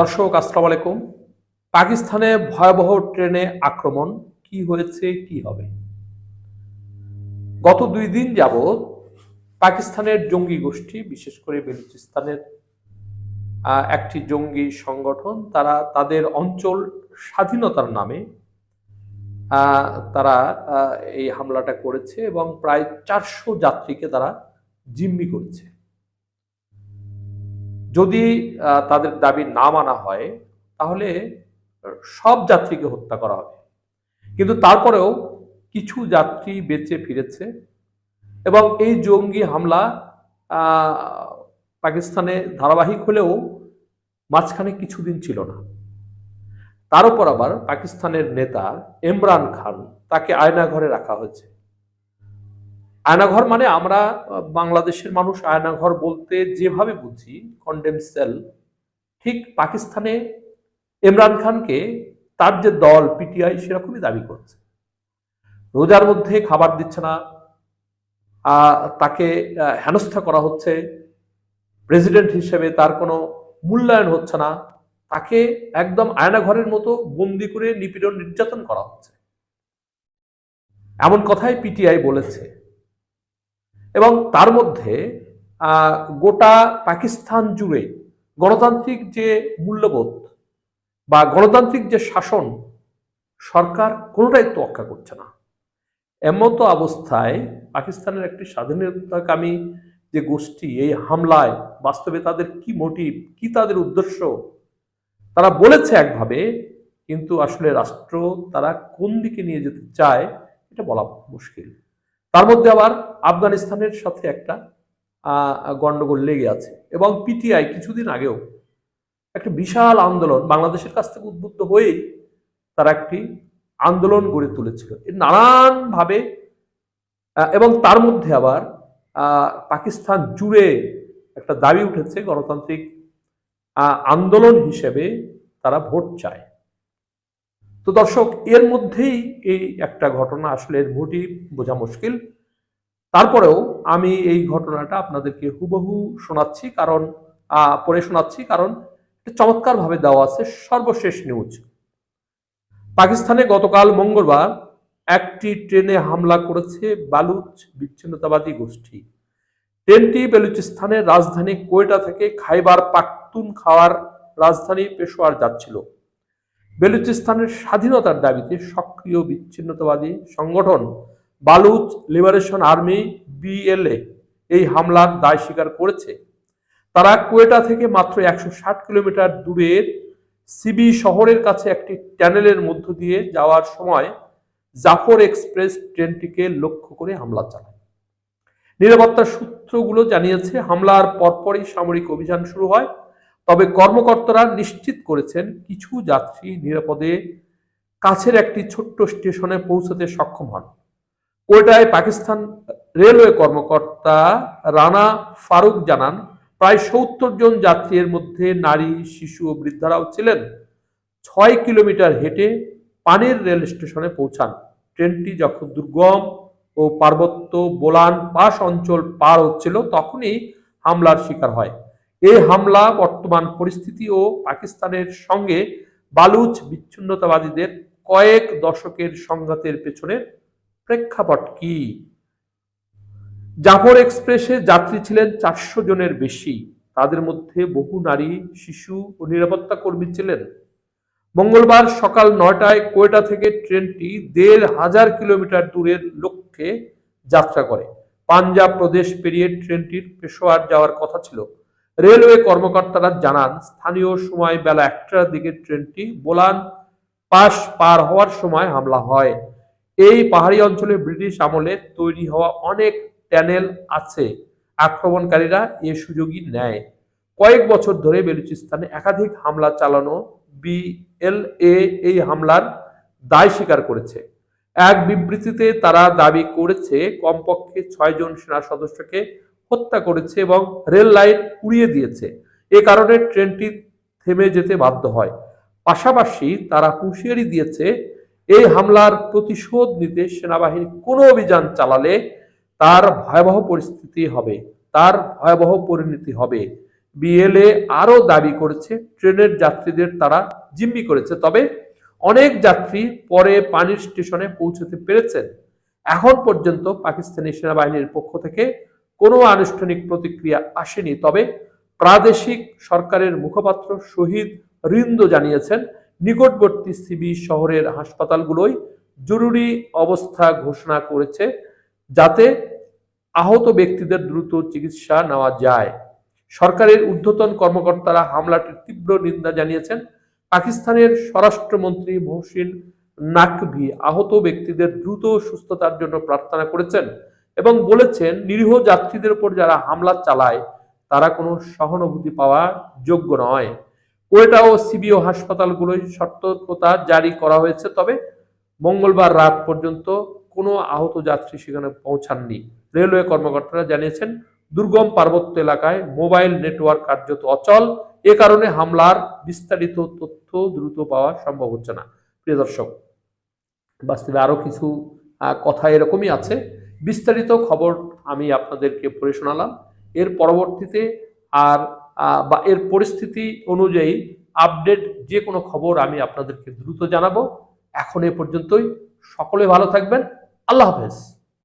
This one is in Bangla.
দর্শক, আসসালামু আলাইকুম। পাকিস্তানে ভয়াবহ ট্রেনে আক্রমণ, কি হয়েছে, কি হবে? গত দুই দিন যাবৎ পাকিস্তানের জঙ্গি গোষ্ঠী, বিশেষ করে বেলুচিস্তানের একটি জঙ্গি সংগঠন, তারা তাদের অঞ্চল স্বাধীনতার নামে তারা এই হামলাটা করেছে এবং প্রায় চারশো যাত্রীকে তারা জিম্মি করেছে। যদি তাদের দাবি না মানা হয়, তাহলে সব যাত্রীকে হত্যা করা হবে। কিন্তু তারপরেও কিছু যাত্রী বেঁচে ফিরেছে এবং এই জঙ্গি হামলা পাকিস্তানে ধারাবাহিক হলেও মাঝখানে কিছুদিন ছিল না। তার উপর আবার পাকিস্তানের নেতা ইমরান খান তাকে আয়নাঘরে রাখা হয়েছে। আয়নাঘর মানে আমরা বাংলাদেশের মানুষ আয়নাঘর বলতে যেভাবে বুঝি কন্ডেম সেল ঠিক পাকিস্তানে ইমরান খানকে তার যে দল পিটিআই সেরকমই দাবি করছে। রোজার মধ্যে খাবার দিচ্ছে না তাকে হেনস্থা করা হচ্ছে, প্রেসিডেন্ট হিসেবে তার কোনো মূল্যায়ন হচ্ছে না, তাকে একদম আয়নাঘরের মতো বন্দি করে নিপীড়ন নির্যাতন করা হচ্ছে। এমন কথাই পিটিআই বলেছে। এবং তার মধ্যে গোটা পাকিস্তান জুড়ে গণতান্ত্রিক যে মূল্যবোধ বা গণতান্ত্রিক যে শাসন, সরকার কোনোটাই তো তোয়াক্কা করছে না। এমতো অবস্থায় পাকিস্তানের একটি স্বাধীনতাকামী যে গোষ্ঠী, এই হামলায় বাস্তবে তাদের কি মোটিভ কি তাদের উদ্দেশ্য, তারা বলেছে একভাবে, কিন্তু আসলে রাষ্ট্র তারা কোন দিকে নিয়ে যেতে চায়, এটা বলা মুশকিল। তার মধ্যে আবার আফগানিস্তানের সাথে একটা আহ, গন্ডগোল লেগে আছে। এবং পিটিআই কিছুদিন আগেও একটা বিশাল আন্দোলন বাংলাদেশের কাছ থেকে উদ্বুদ্ধ হয়েই তারা একটি আন্দোলন গড়ে তুলেছিল। নানানভাবে এবং তার মধ্যে আবার পাকিস্তান জুড়ে একটা দাবি উঠেছে গণতান্ত্রিক আন্দোলন হিসেবে তারা ভোট চায়। তো দর্শক, এর মধ্যেই এই একটা ঘটনা আসলে এর মোটিভ বোঝা মুশকিল। তারপরেও আমি এই ঘটনাটা আপনাদেরকে হুবহু শোনাচ্ছি কারণ পড়ে শোনাচ্ছি কারণ চমৎকার ভাবে দেওয়া আছে সর্বশেষ নিউজ। পাকিস্তানে গতকাল মঙ্গলবার একটি ট্রেনে হামলা করেছে বালুচ বিচ্ছিন্নতাবাদী গোষ্ঠী। ট্রেনটি বেলুচিস্তানের রাজধানী কোয়েটা থেকে খাইবার পাখতুন খাওয়ার রাজধানী পেশোয়ার যাচ্ছিল। বেলুচিস্তানের স্বাধীনতার দাবিতে সক্রিয় বিচ্ছিন্নতাবাদী সংগঠন বালুচ লিবারেশন আর্মি, বিএলএ, এই হামলার দায় স্বীকার করেছে। তারা কোয়েটা থেকে মাত্র একশো ষাট কিলোমিটার দূরের সিবি শহরের কাছে একটি ট্যানেলের মধ্য দিয়ে যাওয়ার সময় জাফর এক্সপ্রেস ট্রেনটিকে লক্ষ্য করে হামলা চালায়। নিরাপত্তা সূত্রগুলো জানিয়েছে, হামলার পরপরই সামরিক অভিযান শুরু হয়। তবে কর্মকর্তারা নিশ্চিত করেছেন কিছু যাত্রী নিরাপদে কাছের একটি ছোট্ট স্টেশনে পৌঁছতে সক্ষম হন। কোয়েটায় পাকিস্তান রেলওয়ে কর্মকর্তা রানা ফারুক জানান, প্রায় সত্তর জন যাত্রীর মধ্যে নারী, শিশু ও বৃদ্ধারাও ছিলেন। ছয় কিলোমিটার হেঁটে পানির রেল স্টেশনে পৌঁছান। ট্রেনটি যখন দুর্গম ও পার্বত্য বোলান পাশ অঞ্চল পার হচ্ছিল, তখনই হামলার শিকার হয়। এই হামলা, বর্তমান পরিস্থিতি ও পাকিস্তানের সঙ্গে বালুচ বিচ্ছিন্নতাবাদীদের কয়েক দশকের সংঘাতের পেছনে প্রেক্ষাপট কি? জাফর এক্সপ্রেসে যাত্রী ছিলেন চারশো জনের বেশি। তাদের মধ্যে বহু নারী, শিশু ও নিরাপত্তা কর্মী ছিলেন। মঙ্গলবার সকাল নয়টায় কোয়েটা থেকে ট্রেনটি দেড় হাজার কিলোমিটার দূরের লক্ষ্যে যাত্রা করে। পাঞ্জাব প্রদেশ পেরিয়ে ট্রেনটির পেশোয়ার যাওয়ার কথা ছিল। রেলওয়ে কর্মকর্তারা জানান, স্থানীয় সময় বেলা একটার দিকে ট্রেনটি বোলান পাশ পার হওয়ার সময় হামলা হয়। এই পাহাড়ি অঞ্চলে ব্রিটিশ আমলে তৈরি হওয়া অনেক ট্যানেল আছে, আক্রমণকারীরা এ সুযোগই নেয়। কয়েক বছর ধরে বেলুচিস্তানে একাধিক হামলা চালানো বিএলএ এই হামলার দায় স্বীকার করেছে। এক বিবৃতিতে তারা দাবি করেছে, কমপক্ষে ছয়জন সেনা সদস্যকে হত্যা করেছে এবং রেল লাইন উড়িয়ে দিয়েছে। এ কারণে ট্রেনটি থেমে যেতে বাধ্য হয়। পাশাপাশি তারা হুঁশিয়ারি দিয়েছে, এই হামলার প্রতিশোধ নিতে সেনাবাহিনী কোনো অভিযান চালালে তার ভয়াবহ পরিস্থিতি হবে, তার ভয়াবহ পরিণতি হবে। বিএলএ আরও দাবি করেছে, ট্রেনের যাত্রীদের তারা জিম্মি করেছে, তবে অনেক যাত্রী পরে পানির স্টেশনে পৌঁছতে পেরেছেন। এখন পর্যন্ত পাকিস্তানি সেনাবাহিনীর পক্ষ থেকে কোনো আনুষ্ঠানিক প্রতিক্রিয়া আসেনি। তবে প্রাদেশিক সরকারের মুখপাত্র শহীদ রিন্দো জানিয়েছেন, নিকটবর্তী সিবি শহরের হাসপাতালগুলোই জরুরি অবস্থা ঘোষণা করেছে যাতে আহত ব্যক্তিদের দ্রুত চিকিৎসা নেওয়া যায়। সরকারের ঊর্ধ্বতন কর্মকর্তারা হামলাটির তীব্র নিন্দা জানিয়েছেন। পাকিস্তানের স্বরাষ্ট্রমন্ত্রী মহসিন নাকভি আহত ব্যক্তিদের দ্রুত সুস্থতার জন্য প্রার্থনা করেছেন। এবং বলেছেন, নিরীহ যাত্রীদের উপর যারা হামলা চালায়, তারা কোনো সহানুভূতি পাওয়া যোগ্য নয়। কোয়েটা ও সিবিও হাসপাতালগুলোয় সতর্কতা জারি করা হয়েছে, তবে মঙ্গলবার রাত পর্যন্ত কোনো আহত যাত্রী সেখানে পৌঁছাননি। রেলওয়ে কর্মকর্তারা জানিয়েছেন, দুর্গম পার্বত্য এলাকায় মোবাইল নেটওয়ার্ক কার্যত অচল। এ কারণে হামলার বিস্তারিত তথ্য দ্রুত পাওয়া সম্ভব হচ্ছে না। প্রিয় দর্শক, বাস্তবে আরও কিছু কথা এরকমই আছে। বিস্তারিত খবর আমি আপনাদেরকে পড়ে শোনালাম। এর পরবর্তীতে আর বা এর পরিস্থিতি অনুযায়ী আপডেট যে কোনো খবর আমি আপনাদেরকে দ্রুত জানাব। এখন এ পর্যন্তই। সকলে ভালো থাকবেন। আল্লাহ হাফেজ।